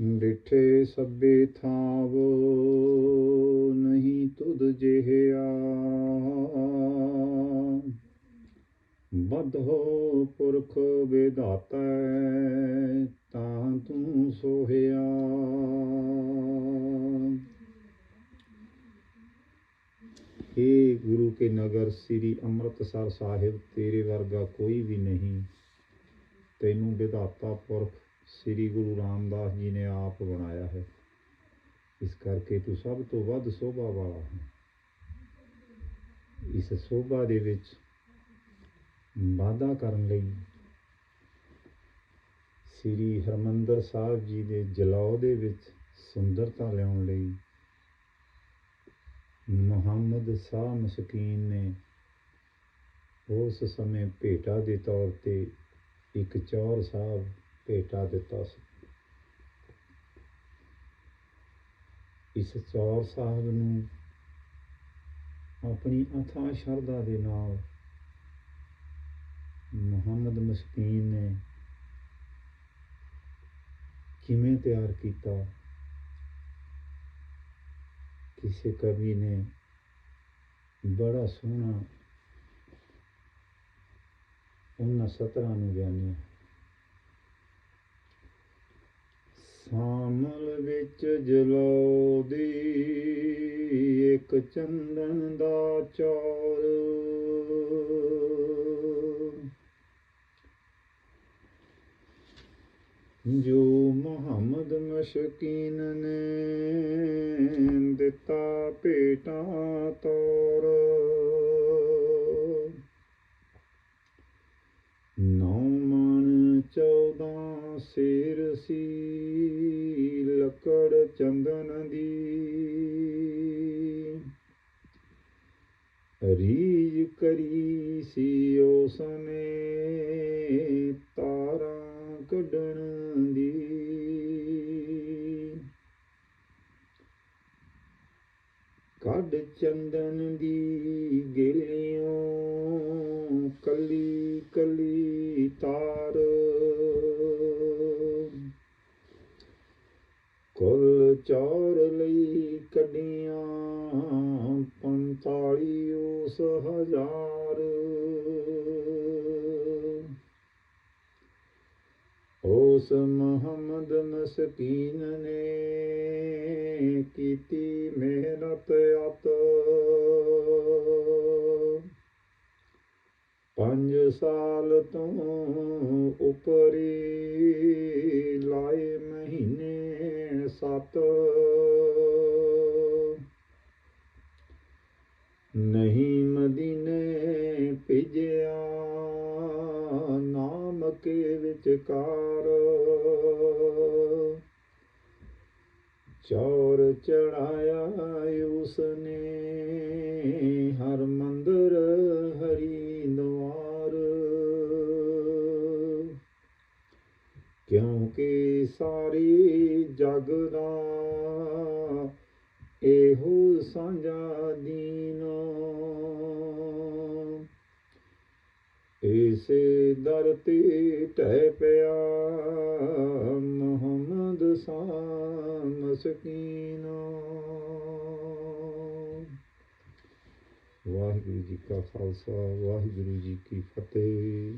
ਡਿਠੇ ਸਭੇ ਥਾਵ, ਨਹੀਂ ਤੁਧ ਜਿਹਾ ਬਧੋ ਪੁਰਖ ਵਿਦਾਤਾ ਤਾਂ ਤੂੰ ਸੋਹਿਆ। ਏ ਗੁਰੂ ਕੇ ਨਗਰ, ਸ੍ਰੀ ਅੰਮ੍ਰਿਤਸਰ ਸਾਹਿਬ, ਤੇਰੇ ਵਰਗਾ ਕੋਈ ਵੀ ਨਹੀਂ। ਤੈਨੂੰ ਵਿਧਾਤਾ ਪੁਰਖ ਸ੍ਰੀ ਗੁਰੂ ਰਾਮਦਾਸ ਜੀ ਨੇ ਆਪ ਬਣਾਇਆ ਹੈ। ਇਸ ਕਰਕੇ ਤੂੰ ਸਭ ਤੋਂ ਵੱਧ ਸੋਭਾ ਵਾਲਾ ਹੈ। ਇਸ ਸੋਭਾ ਦੇ ਵਿੱਚ ਵਾਧਾ ਕਰਨ ਲਈ ਸ੍ਰੀ ਹਰਮੰਦਰ ਸਾਹਿਬ ਜੀ ਦੇ ਜਲਾਉ ਦੇ ਵਿੱਚ ਸੁੰਦਰਤਾ ਲਿਆਉਣ ਲਈ ਮੁਹੰਮਦ ਸ਼ਾਹ ਮਸਕੀਨ ਨੇ ਉਸ ਸਮੇਂ ਭੇਟਾ ਦੇ ਤੌਰ ਤੇ ਇੱਕ ਚੌਰ ਸਾਹਿਬ ਭੇਟਾ ਦਿੱਤਾ ਸੀ। ਇਸ ਚੌਰ ਸਾਹਿਬ ਨੂੰ ਆਪਣੀ ਅਥਾ ਸ਼ਰਧਾ ਦੇ ਨਾਲ ਮੁਹੰਮਦ ਮਸਕੀਨ ਨੇ ਕਿਵੇਂ ਤਿਆਰ ਕੀਤਾ? ਕਿਸੇ ਕਵੀ ਨੇ ਬੜਾ ਸੋਹਣਾ ਉਹਨਾਂ ਸਤਰਾਂ ਨੂੰ ਜਾਣਿਆ ਸਾਮਲ ਵਿੱਚ ਜਲੋਦੀ, ਇੱਕ ਚੰਦਨ ਦਾ ਚੌਰ। ਜੋ ਮੁਹੰਮਦ ਮਸ਼ਕੀਨ ਨੇ ਦਿੱਤਾ ਭੇਟਾ ਤੋਰ, ਨੌ ਮਨ ਚੌਦਾਂ ਸਿਰ ਸੀ। ਚੰਦਨ ਦੀ। ਰੀਜ ਕਰੀ ਸੀ ਉਸਨੇ ਤਾਰਾਂ ਕੱਢਣ ਦੀ। ਕੱਢ ਚੰਦਨ ਦੀ ਚੌਰ ਲਈ ਕੱਢੀਆਂ, ਪੰਤਾਲੀ ਉਸ ਹਜ਼ਾਰ। ਉਸ ਮੁਹੰਮਦ ਮਸਕੀਨ ਨੇ ਕੀਤੀ ਮਿਹਨਤ ਅਤ। ਪੰਜ ਸਾਲ ਤੋਂ ਉਪਰੀ ਨਹੀਂ ਮਦੀਨੇ ਭਿਜਿਆ, ਨਾਮ ਕੇ ਵਿਚਕਾਰ। ਚੌਰ ਚੜਾਇਆ ਉਸਨੇ, ਹਰ ਮੰਦਰ ਹਰੀ ਦਵਾਰ ਕਿਉਂਕਿ ਸਾਰੀ ਜਗ ਦਾ ਇਹੋ ਸਾਂਝਾ ਦੀਨਾ। ਇਸੇ ਦਰ ਤੇ ਟਹਿ ਪਿਆ ਮੁਹੰਮਦ ਸ਼ਾਮ ਮਸਕੀਨ। ਵਾਹਿਗੁਰੂ ਜੀ ਕਾ ਖਾਲਸਾ, ਵਾਹਿਗੁਰੂ ਜੀ ਕੀ ਫਤਿਹ।